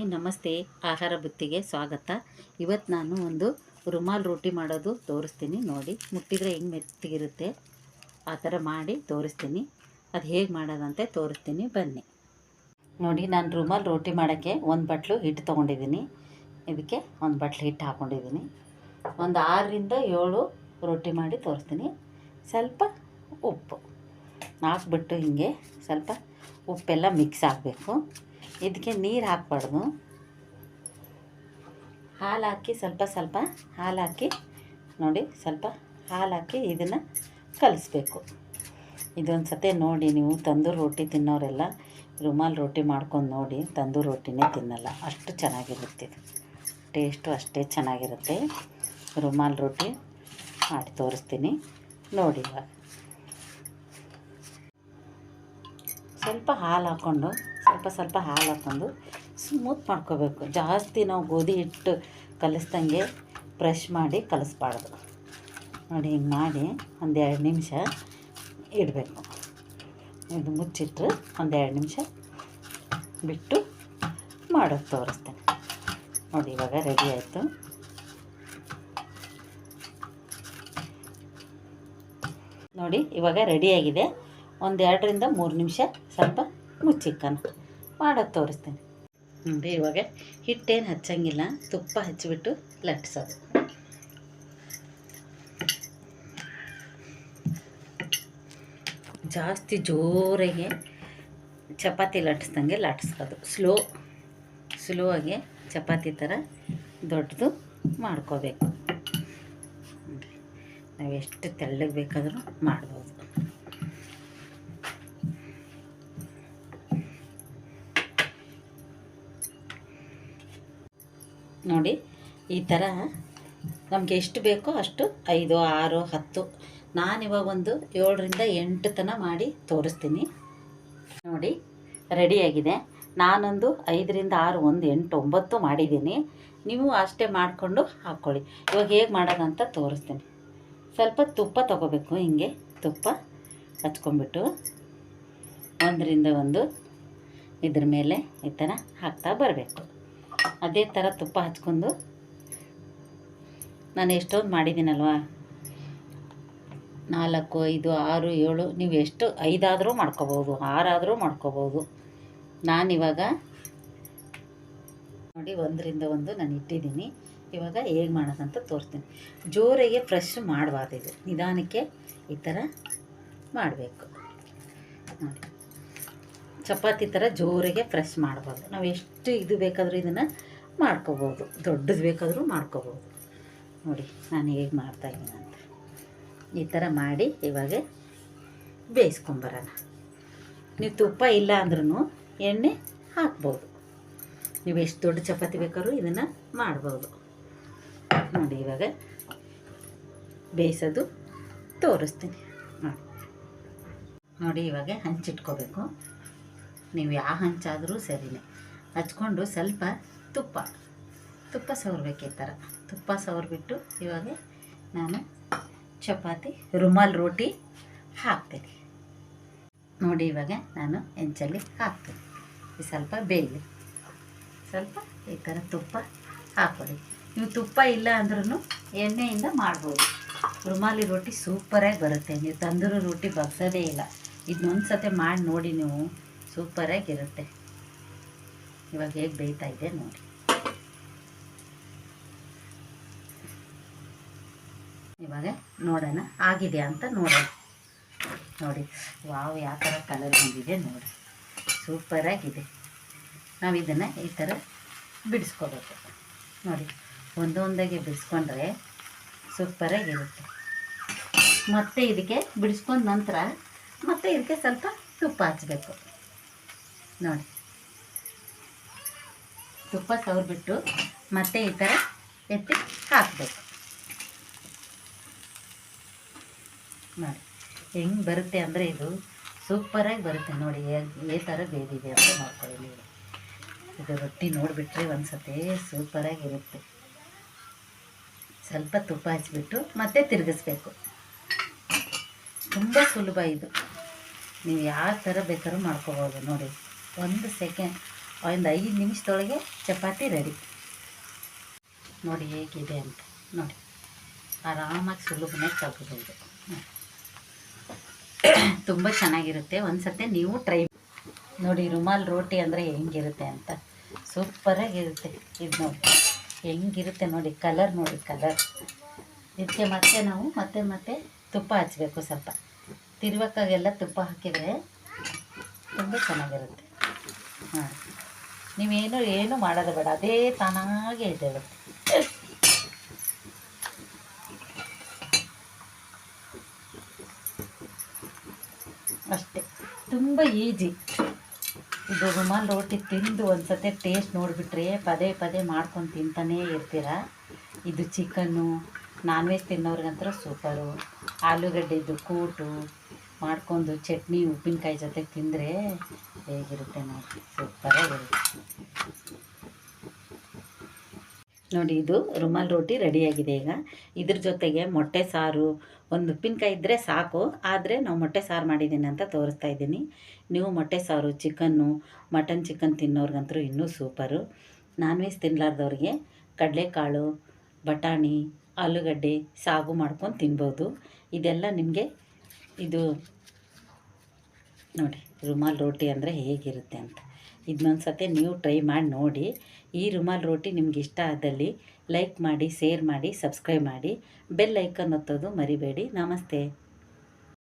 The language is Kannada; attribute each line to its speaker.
Speaker 1: ಹಾಯ್, ನಮಸ್ತೆ. ಆಹಾರ ಬುತ್ತಿಗೆ ಸ್ವಾಗತ. ಇವತ್ತು ನಾನು ಒಂದು ರುಮಾಲ್ ರೋಟಿ ಮಾಡೋದು ತೋರಿಸ್ತೀನಿ. ನೋಡಿ, ಮುಟ್ಟಿದ್ರೆ ಹೆಂಗೆ ಮೆತ್ತಿಗಿರುತ್ತೆ? ಆ ಥರ ಮಾಡಿ ತೋರಿಸ್ತೀನಿ. ಅದು ಹೇಗೆ ಮಾಡೋದಂತೆ ತೋರಿಸ್ತೀನಿ. ಬನ್ನಿ. ನೋಡಿ, ನಾನು ರುಮಾಲ್ ರೋಟಿ ಮಾಡೋಕ್ಕೆ ಒಂದು ಬಟ್ಲು ಹಿಟ್ಟು ತೊಗೊಂಡಿದ್ದೀನಿ. ಇದಕ್ಕೆ ಒಂದು ಬಟ್ಲು ಹಿಟ್ಟು ಹಾಕ್ಕೊಂಡಿದ್ದೀನಿ ಒಂದು ಆರರಿಂದ ಏಳು ರೊಟ್ಟಿ ಮಾಡಿ ತೋರಿಸ್ತೀನಿ. ಸ್ವಲ್ಪ ಉಪ್ಪು. ಹಾಕ್ಬಿಟ್ಟು ಹಿಂಗೆ ಸ್ವಲ್ಪ ಉಪ್ಪೆಲ್ಲ ಮಿಕ್ಸ್ ಆಗಬೇಕು. ಇದಕ್ಕೆ ನೀರು ಹಾಕ್ಬಾರ್ದು. ಹಾಲು ಹಾಕಿ ಸ್ವಲ್ಪ ಸ್ವಲ್ಪ ಹಾಲು ಹಾಕಿ ನೋಡಿ ಸ್ವಲ್ಪ ಹಾಲು ಹಾಕಿ ಇದನ್ನು ಕಲಿಸ್ಬೇಕು. ಇದೊಂದು ಸತಿ ನೋಡಿ ನೀವು ತಂದೂರು ರೊಟ್ಟಿ ತಿನ್ನೋರೆಲ್ಲ, ರುಮಾಲ್ ರೊಟ್ಟಿ ಮಾಡ್ಕೊಂಡು ನೋಡಿ ತಂದೂರು ರೊಟ್ಟಿನೇ ತಿನ್ನಲ್ಲ, ಅಷ್ಟು ಚೆನ್ನಾಗಿರುತ್ತೆ ಇದು. ಟೇಸ್ಟು ಅಷ್ಟೇ ಚೆನ್ನಾಗಿರುತ್ತೆ. ರುಮಾಲ್ ರೊಟ್ಟಿ ಮಾಡಿ ತೋರಿಸ್ತೀನಿ, ನೋಡಿ ಸ್ವಲ್ಪ ಹಾಲು ಹಾಕ್ಕೊಂಡು ಸ್ವಲ್ಪ ಸ್ವಲ್ಪ ಹಾಲು ಹಾಕ್ಕೊಂಡು ಸ್ಮೂತ್ ಮಾಡ್ಕೋಬೇಕು. ಜಾಸ್ತಿ ನಾವು ಗೋಧಿ ಹಿಟ್ಟು ಕಲಿಸ್ದಂಗೆ ಬ್ರಷ್ ಮಾಡಿ ಕಲಿಸ್ಬಾರ್ದು. ನೋಡಿ, ಹಿಂಗೆ ಮಾಡಿ ಒಂದೆರಡು ನಿಮಿಷ ಇಡಬೇಕು. ಇದು ಮುಚ್ಚಿಟ್ರೆ ಒಂದೆರಡು ನಿಮಿಷ ಬಿಟ್ಟು ಮಾಡೋದು ತೋರಿಸ್ತೇನೆ. ನೋಡಿ, ಇವಾಗ ರೆಡಿ ಆಯಿತು. ನೋಡಿ, ಇವಾಗ ರೆಡಿಯಾಗಿದೆ ಒಂದೆರಡರಿಂದ ಮೂರು ನಿಮಿಷ ಸ್ವಲ್ಪ ಮುಚ್ಚಿಕ್ಕನ. ಮಾಡೋದು ತೋರಿಸ್ತೀನಿ. ನೋಡಿ ಇವಾಗ ಹಿಟ್ಟೇನು ಹಚ್ಚಂಗಿಲ್ಲ. ತುಪ್ಪ ಹಚ್ಚಿಬಿಟ್ಟು ಲಟ್ಸೋದು ಜಾಸ್ತಿ ಜೋರಾಗಿ ಚಪಾತಿ ಲಟ್ಸ್ದಂಗೆ ಲಟ್ಸ್ಕೋದು ಸ್ಲೋ ಸ್ಲೋ ಆಗಿ ಚಪಾತಿ ಥರ ದೊಡ್ಡದು ಮಾಡ್ಕೋಬೇಕು. ನಾವು ಎಷ್ಟು ತೆಳ್ಳಗೆ ಬೇಕಾದರೂ ಮಾಡ್ಬೋದು. ನೋಡಿ, ಈ ಥರ ನಮಗೆ ಎಷ್ಟು ಬೇಕೋ ಅಷ್ಟು ಐದು, ಆರು, ಹತ್ತು ನಾನಿವಾಗ ಒಂದು ಏಳರಿಂದ ಎಂಟು ತನ ಮಾಡಿ ತೋರಿಸ್ತೀನಿ. ನೋಡಿ ರೆಡಿಯಾಗಿದೆ ನಾನೊಂದು ಐದರಿಂದ ಆರು, ಒಂದು, ಎಂಟು, ಒಂಬತ್ತು ಮಾಡಿದ್ದೀನಿ. ನೀವು ಅಷ್ಟೇ ಮಾಡಿಕೊಂಡು ಹಾಕ್ಕೊಳ್ಳಿ. ಇವಾಗ ಹೇಗೆ ಮಾಡೋದಂತ ತೋರಿಸ್ತೀನಿ. ಸ್ವಲ್ಪ ತುಪ್ಪ ತಗೋಬೇಕು, ಹಿಂಗೆ ತುಪ್ಪ ಹಚ್ಕೊಂಬಿಟ್ಟು ಒಂದರಿಂದ ಒಂದು ಇದ್ರ ಮೇಲೆ ಈ ಥರ ಹಾಕ್ತಾ ಬರಬೇಕು. ಅದೇ ಥರ ತುಪ್ಪ ಹಚ್ಕೊಂಡು ನಾನು ಎಷ್ಟೊಂದು ಮಾಡಿದ್ದೀನಲ್ವ? ನಾಲ್ಕು, ಐದು, ಆರು, ಏಳು, ನೀವು ಎಷ್ಟು ಐದಾದರೂ ಮಾಡ್ಕೋಬೋದು, ಆರಾದರೂ ಮಾಡ್ಕೋಬೋದು. ನಾನಿವಾಗ ನೋಡಿ, ಒಂದರಿಂದ ಒಂದು ನಾನು ಇಟ್ಟಿದ್ದೀನಿ. ಇವಾಗ ಹೇಗೆ ಮಾಡೋದಂತ ತೋರಿಸ್ತೀನಿ. ಜೋರಿಗೆ ಫ್ರೆಶ್ ಮಾಡಬಾರ್ದು ಇದು. ನಿಧಾನಕ್ಕೆ ಈ ಥರ ಮಾಡಬೇಕು. ನೋಡಿ. ಚಪಾತಿ ಥರ ಜೋರಿಗೆ ಫ್ರೆಶ್ ಮಾಡ್ಬೋದು. ನಾವು ಎಷ್ಟು ಇದು ಬೇಕಾದರೂ ಇದನ್ನು ಮಾಡ್ಕೋಬೋದು. ದೊಡ್ಡದು ಬೇಕಾದರೂ ಮಾಡ್ಕೋಬೋದು. ನೋಡಿ, ನಾನು ಹೇಗೆ ಮಾಡ್ತಾಯಿದ್ದೀನಿ ಅಂತ. ಈ ಥರ ಮಾಡಿ ಇವಾಗ ಬೇಯಿಸ್ಕೊಂಬರೋಣ. ನೀವು ತುಪ್ಪ ಇಲ್ಲ ಅಂದ್ರೂ ಎಣ್ಣೆ ಹಾಕ್ಬೋದು. ನೀವು ಎಷ್ಟು ದೊಡ್ಡ ಚಪಾತಿ ಬೇಕಾದ್ರೂ ಇದನ್ನು ಮಾಡ್ಬೋದು. ನೋಡಿ, ಇವಾಗ ಬೇಯಿಸೋದು ತೋರಿಸ್ತೀನಿ. ನೋಡಿ. ನೋಡಿ, ಇವಾಗ ಹಂಚಿಟ್ಕೋಬೇಕು. ನೀವು ಯಾವ ಹಂಚಾದರೂ ಸರಿನೇ. ಹಚ್ಕೊಂಡು ಸ್ವಲ್ಪ ತುಪ್ಪ ತುಪ್ಪ ಸವರ್ಬೇಕು ಈ ಥರ. ತುಪ್ಪ ಸವರ್ಬಿಟ್ಟು ಇವಾಗ ನಾನು ಚಪಾತಿ, ರುಮಾಲ್ ರೋಟಿ ಹಾಕ್ತೀನಿ. ನೋಡಿ ಇವಾಗ ನಾನು ಹೆಂಚಲ್ಲಿ ಹಾಕ್ತೀನಿ. ಈ ಸ್ವಲ್ಪ ಬೇಯಲಿ. ಸ್ವಲ್ಪ ಈ ಥರ ತುಪ್ಪ ಹಾಕೊಳ್ಳಿ ನೀವು ತುಪ್ಪ ಇಲ್ಲ ಅಂದ್ರೂ ಎಣ್ಣೆಯಿಂದ ಮಾಡ್ಬೋದು. ರುಮಾಲಿ ರೊಟ್ಟಿ ಸೂಪರಾಗಿ ಬರುತ್ತೆ. ನೀವು ತಂದೂರು ರೊಟ್ಟಿ ಬಗ್ಸೋದೇ ಇಲ್ಲ. ಇದನ್ನೊಂದು ಸತಿ ಮಾಡಿ ನೋಡಿ ನೀವು. ಸೂಪರಾಗಿರುತ್ತೆ ಇವಾಗ ಹೇಗೆ ಬೇಯ್ತಾ ಇದೆ ನೋಡಿ. ಇವಾಗ ನೋಡೋಣ ಆಗಿದೆ ಅಂತ ನೋಡೋಣ. ನೋಡಿ, ವಾವ್, ಯಾವ ಥರ ಕಲರ್ ಬಂದಿದೆ ನೋಡಿ. ಸೂಪರಾಗಿದೆ ನಾವು ಇದನ್ನು ಈ ಥರ ಬಿಡಿಸ್ಕೋಬೇಕು. ನೋಡಿ, ಒಂದೊಂದಾಗಿ ಬಿಡಿಸ್ಕೊಂಡ್ರೆ ಸೂಪರಾಗಿರುತ್ತೆ ಮತ್ತೆ ಇದಕ್ಕೆ ಬಿಡಿಸ್ಕೊಂಡ ನಂತರ ಮತ್ತೆ ಇದಕ್ಕೆ ಸ್ವಲ್ಪ ತುಪ್ಪ ಹಚ್ಚಬೇಕು ನೋಡಿ. ತುಪ್ಪ ಸವರ್ಬಿಟ್ಟು ಮತ್ತೆ ಈ ಥರ ಎತ್ತಿ ಹಾಕಬೇಕು. ನೋಡಿ, ಹೆಂಗೆ ಬರುತ್ತೆ ಅಂದರೆ ಇದು ಸೂಪರಾಗಿ ಬರುತ್ತೆ ನೋಡಿ, ಏ ಥರ ಬೇದಿದೆ ಅಂತ ನೋಡ್ಕೊಳ್ಳಿ ನೀವು. ಇದು ರೊಟ್ಟಿ ನೋಡಿಬಿಟ್ರೆ ಒಂದು ಸತಿ ಸೂಪರಾಗಿರುತ್ತೆ ಸ್ವಲ್ಪ ತುಪ್ಪ ಹಚ್ಚಿಬಿಟ್ಟು ಮತ್ತೆ ತಿರುಗಿಸ್ಬೇಕು. ತುಂಬ ಸುಲಭ ಇದು. ನೀವು ಯಾವ ಥರ ಬೇಕಾದ್ರೂ ಮಾಡ್ಕೋಬೋದು ನೋಡಿ. ಒಂದು ಸೆಕೆಂಡ್, ಒಂದು ಐದು ನಿಮಿಷದೊಳಗೆ ಚಪಾತಿ ರೆಡಿ ನೋಡಿ ಹೇಗಿದೆ ಅಂತ, ನೋಡಿ. ಆರಾಮಾಗಿ ಸುಲಭನೇ ತಗೋಬೋದು. ತುಂಬ ಚೆನ್ನಾಗಿರುತ್ತೆ. ಒಂದು ಸತಿ ನೀವು ಟ್ರೈ ನೋಡಿ, ರುಮಾಲ್ ರೋಟಿ ಅಂದರೆ ಹೆಂಗಿರುತ್ತೆ ಅಂತ. ಸೂಪರಾಗಿರುತ್ತೆ. ಇದು ನೋಡಿ. ಹೆಂಗಿರುತ್ತೆ ನೋಡಿ ಕಲರ್ ನೋಡಿ ಕಲರ್ ಇದಕ್ಕೆ ಮತ್ತೆ ನಾವು ಮತ್ತೆ ಮತ್ತೆ ತುಪ್ಪ ಹಚ್ಚಬೇಕು ಸ್ವಲ್ಪ. ತಿರ್ವಕ್ಕಾಗೆಲ್ಲ ತುಪ್ಪ ಹಾಕಿದರೆ ತುಂಬ ಚೆನ್ನಾಗಿರುತ್ತೆ. ಹಾಂ ನೀವೇನು ಏನು ಮಾಡೋದು ಬೇಡ. ಅದೇ ತಾನಾಗೆ ಇದೆ ಅಷ್ಟೇ. ತುಂಬ ಈಜಿ. ಇದು ರುಮಾಲ್ ರೋಟಿ ತಿಂದು ಒಂದ್ಸತಿ ಟೇಸ್ಟ್ ನೋಡಿಬಿಟ್ರೆ ಪದೇ ಪದೇ ಮಾಡ್ಕೊಂಡು ತಿಂತಾನೇ ಇರ್ತೀರ? ಇದು ಚಿಕನ್ನು, ನಾನ್ ವೆಜ್ ತಿನ್ನೋರಿಗಂತರ ಸೂಪರು. ಆಲೂಗಡ್ಡೆದು ಕೂಟು ಮಾಡ್ಕೊಂಡು ಚಟ್ನಿ ಉಪ್ಪಿನಕಾಯಿ ಜೊತೆ ತಿಂದರೆ ಹೇಗಿರುತ್ತೆ ನೋಡಿ. ಸೂಪರಾಗಿರುತ್ತೆ ನೋಡಿ, ಇದು ರುಮಾಲ್ ರೋಟಿ ರೆಡಿಯಾಗಿದೆ ಈಗ. ಇದ್ರ ಜೊತೆಗೆ ಮೊಟ್ಟೆ ಸಾರು. ಒಂದು ಉಪ್ಪಿನಕಾಯಿ ಇದ್ದರೆ ಸಾಕು, ಆದರೆ ನಾವು ಮೊಟ್ಟೆ ಸಾರು ಮಾಡಿದ್ದೀನಿ ಅಂತ ತೋರಿಸ್ತಾ ಇದ್ದೀನಿ. ನೀವು ಮೊಟ್ಟೆ ಸಾರು, ಚಿಕನ್ನು, ಮಟನ್ ಚಿಕನ್ ತಿನ್ನೋರ್ಗಂತೂ ಇನ್ನೂ ಸೂಪರು. ನಾನ್ ವೆಜ್ ತಿನ್ನಲಾರ್ದವ್ರಿಗೆ ಕಡಲೆಕಾಳು, ಬಟಾಣಿ, ಆಲೂಗಡ್ಡೆ ಸಾಗು ಮಾಡ್ಕೊಂಡು ತಿನ್ಬೋದು. ಇದೆಲ್ಲ ನಿಮಗೆ ಇದು ನೋಡಿ, ರುಮಾಲ್ ರೋಟಿ ಅಂದರೆ ಹೇಗಿರುತ್ತೆ ಅಂತ. ಇದನ್ನೊಂದು ಸತಿ ನೀವು ಟ್ರೈ ಮಾಡಿ ನೋಡಿ. ಈ ರುಮಾಲ್ ರೋಟಿ ನಿಮ್ಗೆ ಇಷ್ಟ ಆದಲ್ಲಿ ಲೈಕ್ ಮಾಡಿ ಶೇರ್ ಮಾಡಿ ಸಬ್ಸ್ಕ್ರೈಬ್ ಮಾಡಿ. ಬೆಲ್ ಐಕನ್ ಒತ್ತೋದು ಮರಿಬೇಡಿ. ನಮಸ್ತೆ.